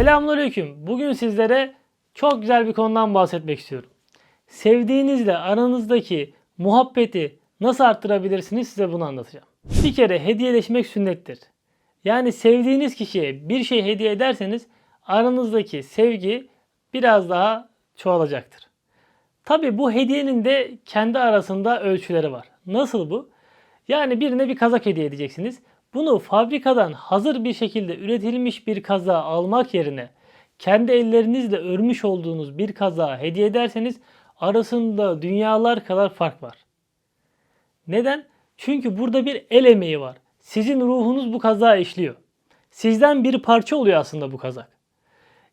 Selamünaleyküm. Bugün sizlere çok güzel bir konudan bahsetmek istiyorum. Sevdiğinizle aranızdaki muhabbeti nasıl arttırabilirsiniz size bunu anlatacağım. Bir kere hediyeleşmek sünnettir. Yani sevdiğiniz kişiye bir şey hediye ederseniz aranızdaki sevgi biraz daha çoğalacaktır. Tabi bu hediyenin de kendi arasında ölçüleri var. Nasıl bu? Yani birine bir kazak hediye edeceksiniz. Bunu fabrikadan hazır bir şekilde üretilmiş bir kazağı almak yerine kendi ellerinizle örmüş olduğunuz bir kazağı hediye ederseniz arasında dünyalar kadar fark var. Neden? Çünkü burada bir el emeği var. Sizin ruhunuz bu kazağı işliyor. Sizden bir parça oluyor aslında bu kazak.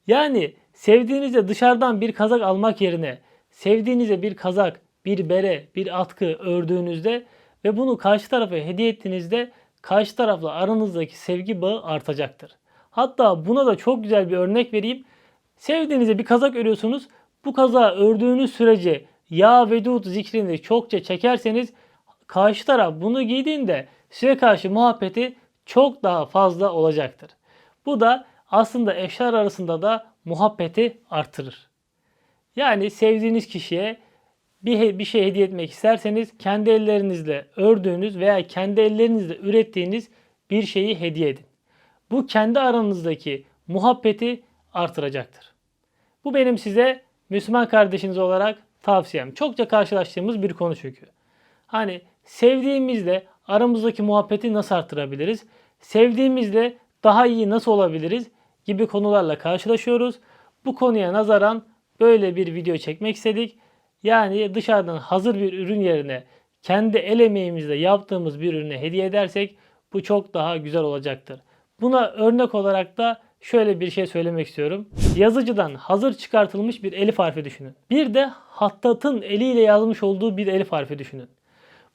Yani sevdiğinize dışarıdan bir kazak almak yerine sevdiğinize bir kazak, bir bere, bir atkı ördüğünüzde ve bunu karşı tarafa hediye ettiğinizde karşı tarafla aranızdaki sevgi bağı artacaktır. Hatta buna da çok güzel bir örnek vereyim. Sevdiğinize bir kazak örüyorsunuz. Bu kazağı ördüğünüz sürece ya vedud zikrini çokça çekerseniz karşı taraf bunu giydiğinde size karşı muhabbeti çok daha fazla olacaktır. Bu da aslında eşler arasında da muhabbeti artırır. Yani sevdiğiniz kişiye bir, bir şey hediye etmek isterseniz kendi ellerinizle ördüğünüz veya kendi ellerinizle ürettiğiniz bir şeyi hediye edin. Bu kendi aranızdaki muhabbeti artıracaktır. Bu benim size Müslüman kardeşiniz olarak tavsiyem. Çokça karşılaştığımız bir konu çünkü. Hani sevdiğimizle aramızdaki muhabbeti nasıl artırabiliriz? Sevdiğimizle daha iyi nasıl olabiliriz? gibi konularla karşılaşıyoruz. Bu konuya nazaran böyle bir video çekmek istedik. Yani dışarıdan hazır bir ürün yerine kendi el emeğimizle yaptığımız bir ürünü hediye edersek bu çok daha güzel olacaktır. Buna örnek olarak da şöyle bir şey söylemek istiyorum. Yazıcıdan hazır çıkartılmış bir elif harfi düşünün. Bir de hattatın eliyle yazmış olduğu bir elif harfi düşünün.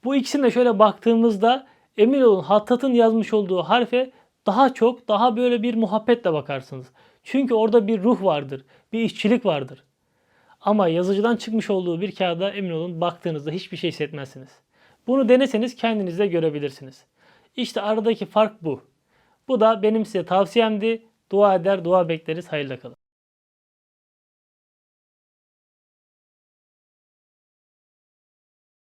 Bu ikisine şöyle baktığımızda emin olun hattatın yazmış olduğu harfe daha çok daha böyle bir muhabbetle bakarsınız. Çünkü orada bir ruh vardır, bir işçilik vardır. Ama yazıcıdan çıkmış olduğu bir kağıda emin olun baktığınızda hiçbir şey hissetmezsiniz. Bunu deneseniz kendiniz de görebilirsiniz. İşte aradaki fark bu. Bu da benim size tavsiyemdi. Dua eder, dua bekleriz. Hayırla kalın.